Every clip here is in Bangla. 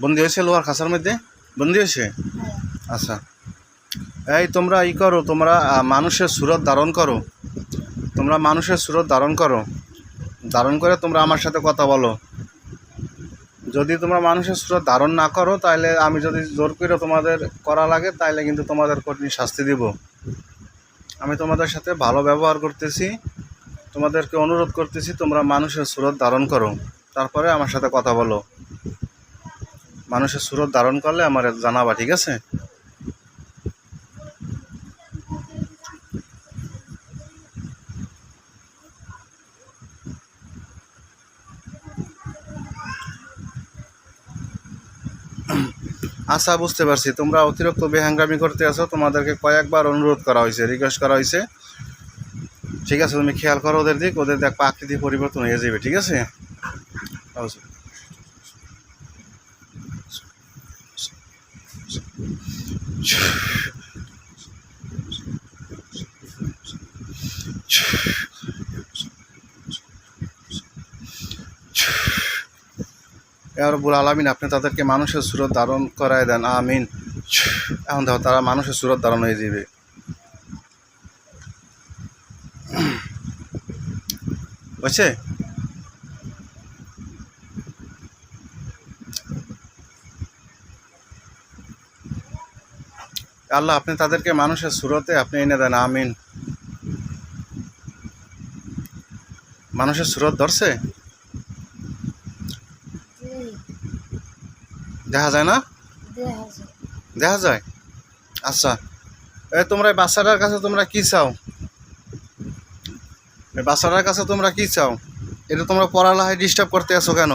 বন্দি হয়েছে লোহার খাঁচার মধ্যে? বন্দি হয়েছে? হ্যাঁ আচ্ছা। এই তোমরা ই করো, তোমরা মানুষের সুরত ধারণ করো। তোমরা মানুষের সুরত ধারণ করো। ধারণ করে তোমরা আমার সাথে কথা বলো। যদি তোমরা মানুষের সুরত ধারণ না করো তাহলে আমি যদি জোর করে তোমাদের করা লাগে তাহলে কিন্তু তোমাদের কঠিন শাস্তি দিব। আমি তোমাদের সাথে ভালো ব্যবহার করতেছি, তোমাদেরকে অনুরোধ করতেছি, তোমরা মানুষের সুরত ধারণ করো। তারপরে আমার সাথে কথা বলো। মানুষের সুরত ধারণ করলে আমার জানাবা, ঠিক আছে? আচ্ছা বুঝতে পারছি। তোমরা অতিরিক্ত বেহাঙ্গামি করতে আছো, তোমাদেরকে কয়েকবার অনুরোধ করা হয়েছে রিকোয়েস্ট করা হয়েছে। ঠিক আছে, তুমি খেয়াল করো ওদের দিক, ওদের দেখ আকৃতি পরিবর্তন হয়ে যাবে, ঠিক আছে? আলমিন, আপনি তাদেরকে মানুষের সুরত ধারণ করায় দেন, আমিন। এখন দেখো, তারা মানুষের সুরত ধারণ হয়ে যাবে। বুঝছে আল্লাহ আপনি তাদেরকে মানুষের সুরতে আপনি এনে দেন, আমিন। মানুষের সুরত ধরছে? দেখা যায় না? দেখা যায়। আচ্ছা এই তোমরা বাচ্চাটার কাছে তোমরা কি চাও? এই বাচ্চাটার কাছে তোমরা কি চাও? এটা তোমরা পড়ালেখায় ডিস্টার্ব করতে আসো কেন?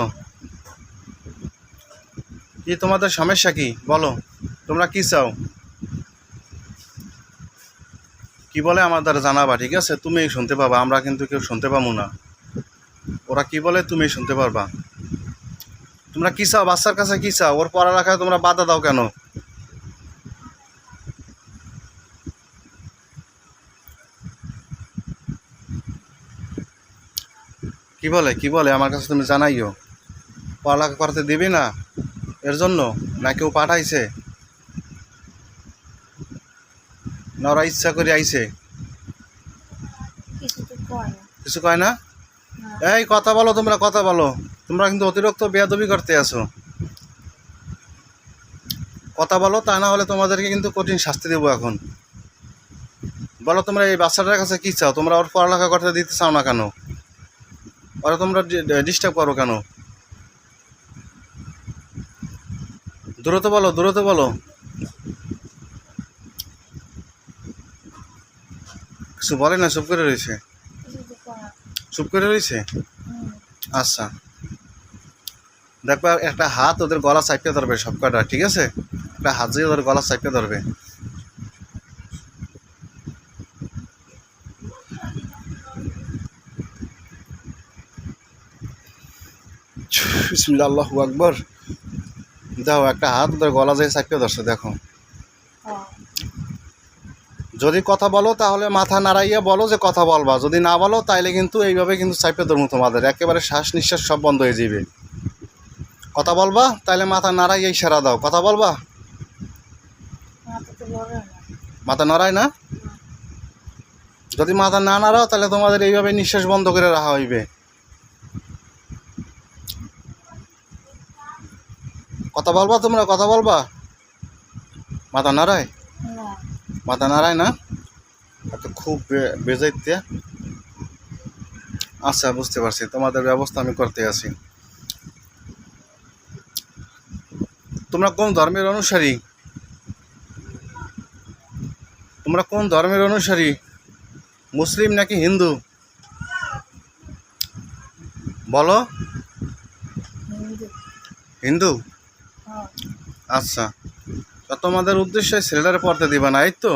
কি তোমাদের সমস্যা কি? বলো, তোমরা কি চাও? কি বলে আমার দ্বারা জানাবা, ঠিক আছে? তুমি শুনতে পাবা, আমরা কিন্তু কেউ শুনতে পাবো না। ওরা কি বলে তুমি শুনতে পারবা। তোমরা কি চাও? বাচ্চার কাছে কি চাও? ওর পড়ালেখায় তোমরা বাধা দাও কেন? কি বলে? কি বলে? আমার কাছে তুমি জানাইও। পড়ালেখা করতে দিবি না? এর জন্য? না কেউ পাঠাইছে? না ওরা ইচ্ছা করে আইছে। কিছু কয় না। এই কথা বলো তোমরা কথা বলো। তোমরা কিন্তু অতিরিক্ত বেয়াদবি করতে আছো। কথা বলো তা না হলে তোমাদেরকে কিন্তু কঠিন শাস্তি দেবো এখন। বলো তোমরা এই বাচ্চাটার কাছে কি চাও? তোমরা ওর পড়ালেখা করতে দিতে চাও না কেন? ওরা তোমরা ডিস্টার্ব করো কেন? দূরত বলো দূরত বলো। বলে না, চুপ করে রয়েছে? চুপ করে রয়েছে? আচ্ছা। দেখবা, একটা হাত ওদের গলা চাপিয়ে ধরবে সব কটা ঠিক আছে? একটা হাত দিয়ে ওদের গলা চাপিয়ে ধরবে। আল্লাহু আকবর। দেখো একটা হাত ওদের গলা দিয়ে চাপিয়ে ধরছে, দেখো। যদি কথা বলো তাহলে মাথা নাড়াইয়া বলো যে কথা বলবা। যদি না বলো তাইলে কিন্তু এইভাবে কিন্তু চাপে ধরবো তোমাদের। একেবারে শ্বাস নিঃশ্বাস সব বন্ধ হয়ে যাবে। কথা বলবা তাইলে মাথা নাড়াইয়া ইশারা দাও। কথা বলবা? মাথা নাড়ায় না? যদি মাথা না নাড়াও তাহলে তোমাদের এইভাবে নিঃশ্বাস বন্ধ করে রাখা হইবে। কথা বলবা তোমরা? কথা বলবা? মাথা নাড়ায়? মাথা নাড়ায় না? এত খুব বেজাইতে আচ্ছা বুঝতে পারছি। তোমাদের ব্যবস্থা আমি করতে আছি। তোমরা কোন ধর্মের অনুসারী? তোমরা কোন ধর্মের অনুসারী? মুসলিম নাকি হিন্দু? বলো। হিন্দু। হিন্দু? হ্যাঁ। আচ্ছা। তা তোমাদের উদ্দেশ্যে ছেলেটারে পড়তে দিবা না এই তো।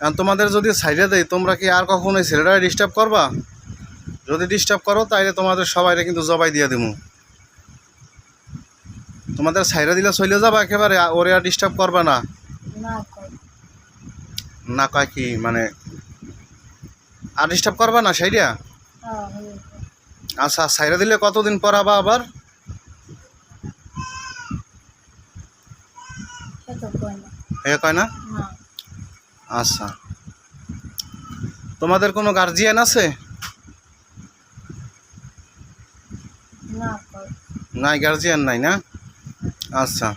এখন তোমাদের যদি সাইডে দেয় তোমরা কি আর কখনো এই ছেলেটারে ডিস্টার্ব করবা? যদি ডিস্টার্ব করো তাহলে তোমাদের সবাইরে কিন্তু জবাই দিয়ে দিব তোমাদের সাইডে দিলে চলে যাবা একেবারে ওরে আর ডিস্টার্ব করবা না। না কয়। কি মানে আর ডিস্টার্ব করবা না সাইডা? হ্যাঁ আচ্ছা সাইডে দিলে কতদিন পর আবা আবার হয়ে কয় না না আচ্ছা। তোমাদের কোনো গার্জিয়ান আছে? নাই গার্জিয়ান নাই না? আচ্ছা।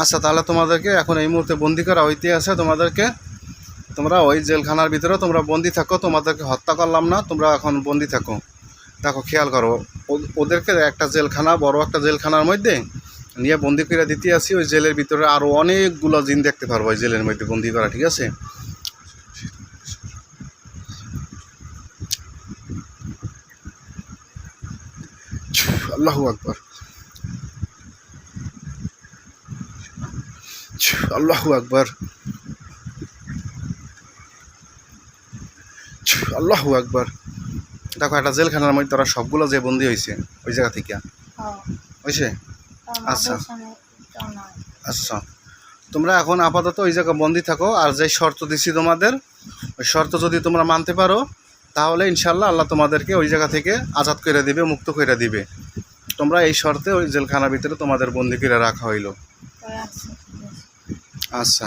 আচ্ছা তাহলে তোমাদেরকে এখন এই মুহূর্তে বন্দি করা হইতে আছে তোমাদেরকে। তোমরা ওই জেলখানার ভিতরে তোমরা বন্দি থাকো তোমাদেরকে হত্যা করলাম না তোমরা এখন বন্দি থাকো। দেখো, খেয়াল করো ওদেরকে একটা জেলখানা, বড় একটা জেলখানার মধ্যে নিয়ে বন্দি করে দিতে আসি, ওই জেলের ভিতরে আরও অনেকগুলো জিন দেখতে পারব ওই জেলের মধ্যে বন্দি করা, ঠিক আছে? আল্লাহু আকবর। আল্লাহু আকবার। আল্লাহু আকবার। দেখো একটা জেলখানার মধ্যে তারা সবগুলো যে বন্দি হয়েছে ওই জায়গা থেকে। হ্যাঁ হয়েছে? আচ্ছা। আচ্ছা। তোমরা এখন আপাতত ওই জায়গায় বন্দি থাকো আর যে শর্ত দিছি তোমাদের ওই শর্ত যদি তোমরা মানতে পারো তাহলে ইনশাল্লাহ আল্লাহ তোমাদেরকে ওই জায়গা থেকে আজাদ করে দিবে মুক্ত করে দিবে। তোমরা এই শর্তে ওই জেলখানার ভিতরে তোমাদের বন্দি করে রাখা হইল। আচ্ছা।